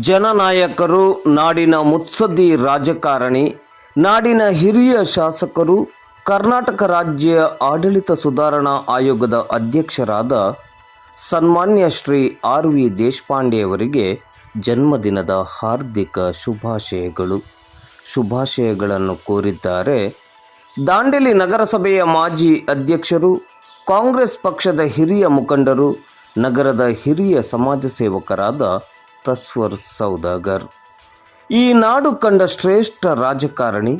ಜನನಾಯಕರು, ನಾಡಿನ ಮುತ್ಸದ್ದಿ ರಾಜಕಾರಣಿ, ನಾಡಿನ ಹಿರಿಯ ಶಾಸಕರು, ಕರ್ನಾಟಕ ರಾಜ್ಯ ಆಡಳಿತ ಸುಧಾರಣಾ ಆಯೋಗದ ಅಧ್ಯಕ್ಷರಾದ ಸನ್ಮಾನ್ಯ ಶ್ರೀ ಆರ್ ವಿ ದೇಶಪಾಂಡೆಯವರಿಗೆ ಜನ್ಮದಿನದ ಹಾರ್ದಿಕ ಶುಭಾಶಯಗಳು. ಶುಭಾಶಯಗಳನ್ನು ಕೋರಿದ್ದಾರೆ ದಾಂಡೇಲಿ ನಗರಸಭೆಯ ಮಾಜಿ ಅಧ್ಯಕ್ಷರು, ಕಾಂಗ್ರೆಸ್ ಪಕ್ಷದ ಹಿರಿಯ ಮುಖಂಡರು, ನಗರದ ಹಿರಿಯ ಸಮಾಜ ಸೇವಕರಾದ ತಸ್ವರ್ ಸೌದಾಗರ್. ಈ ನಾಡು ಕಂಡ ಶ್ರೇಷ್ಠ ರಾಜಕಾರಣಿ,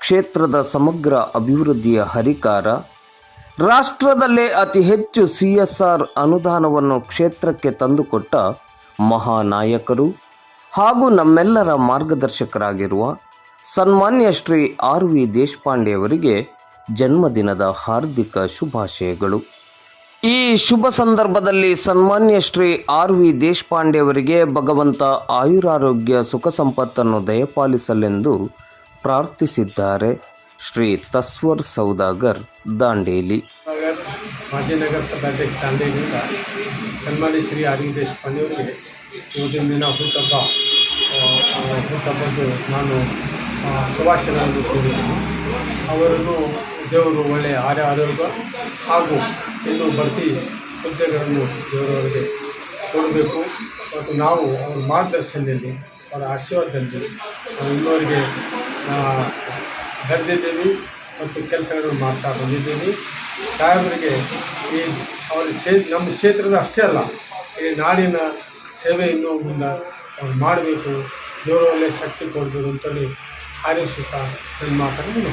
ಕ್ಷೇತ್ರದ ಸಮಗ್ರ ಅಭಿವೃದ್ಧಿಯ ಹರಿಕಾರ, ರಾಷ್ಟ್ರದಲ್ಲೇ ಅತಿ ಹೆಚ್ಚು ಸಿ ಎಸ್ ಆರ್ ಅನುದಾನವನ್ನು ಕ್ಷೇತ್ರಕ್ಕೆ ತಂದುಕೊಟ್ಟ ಮಹಾನಾಯಕರು ಹಾಗೂ ನಮ್ಮೆಲ್ಲರ ಮಾರ್ಗದರ್ಶಕರಾಗಿರುವ ಸನ್ಮಾನ್ಯ ಶ್ರೀ ಆರ್ ವಿ ದೇಶಪಾಂಡೆಯವರಿಗೆ ಜನ್ಮದಿನದ ಹಾರ್ದಿಕ ಶುಭಾಶಯಗಳು. ಈ ಶುಭ ಸಂದರ್ಭದಲ್ಲಿ ಸನ್ಮಾನ್ಯ ಶ್ರೀ ಆರ್ ವಿ ದೇಶಪಾಂಡೆ ಅವರಿಗೆ ಭಗವಂತ ಆಯುರಾರೋಗ್ಯ ಸುಖ ಸಂಪತ್ತನ್ನು ದಯಪಾಲಿಸಲೆಂದು ಪ್ರಾರ್ಥಿಸಿದ್ದಾರೆ ಶ್ರೀ ತಸ್ವರ್ ಸೌದಾಗರ್ ದಾಂಡೇಲಿ. ಮಾಜಿ ನಗರಸಭಾಧ್ಯಕ್ಷ ತಾಂಡೇಲಿಂದ ಸನ್ಮಾನ್ಯ ಶ್ರೀ ಆರ್ ವಿ ದೇಶಪಾಂಡೆ ಅವರಿಗೆ ಇವತ್ತಿನ ದಿನ ಹುಟ್ಟಬ್ಬ ಆ, ನಾನು ಶುಭಾಶಯಗಳನ್ನು ಕೋರಿದ್ದೀನಿ ಅವರನ್ನು ದೇವರು ಒಳ್ಳೆಯ ಆರ್ಯ ಆಡಳಿತ ಹಾಗೂ ಇನ್ನೂ ಬಡ್ತಿ ಹುದ್ದೆಗಳನ್ನು ದೇವರವರಿಗೆ ಕೊಡಬೇಕು. ಮತ್ತು ನಾವು ಅವರ ಮಾರ್ಗದರ್ಶನದಲ್ಲಿ, ಅವರ ಆಶೀರ್ವಾದದಲ್ಲಿ ನಾವು ಇನ್ನೋರಿಗೆ ಬೆಳೆದಿದ್ದೀವಿ ಮತ್ತು ಕೆಲಸಗಳನ್ನು ಮಾಡ್ತಾ ಬಂದಿದ್ದೀವಿ. ಸಾಹೇಬರಿಗೆ ಈ ಅವರ ಕ್ಷೇ, ನಮ್ಮ ಕ್ಷೇತ್ರದ ಅಷ್ಟೇ ಅಲ್ಲ, ಈ ನಾಡಿನ ಸೇವೆ ಇನ್ನೂ ಮುಂದೆ ಅವ್ರು ಮಾಡಬೇಕು. ದೇವರ ಒಳ್ಳೆಯ ಶಕ್ತಿ ಕೊಡಬೇಕು ಅಂತೇಳಿ ಹಾರೈಸುತ್ತಾ ನನ್ನ ಮಾತನ್ನು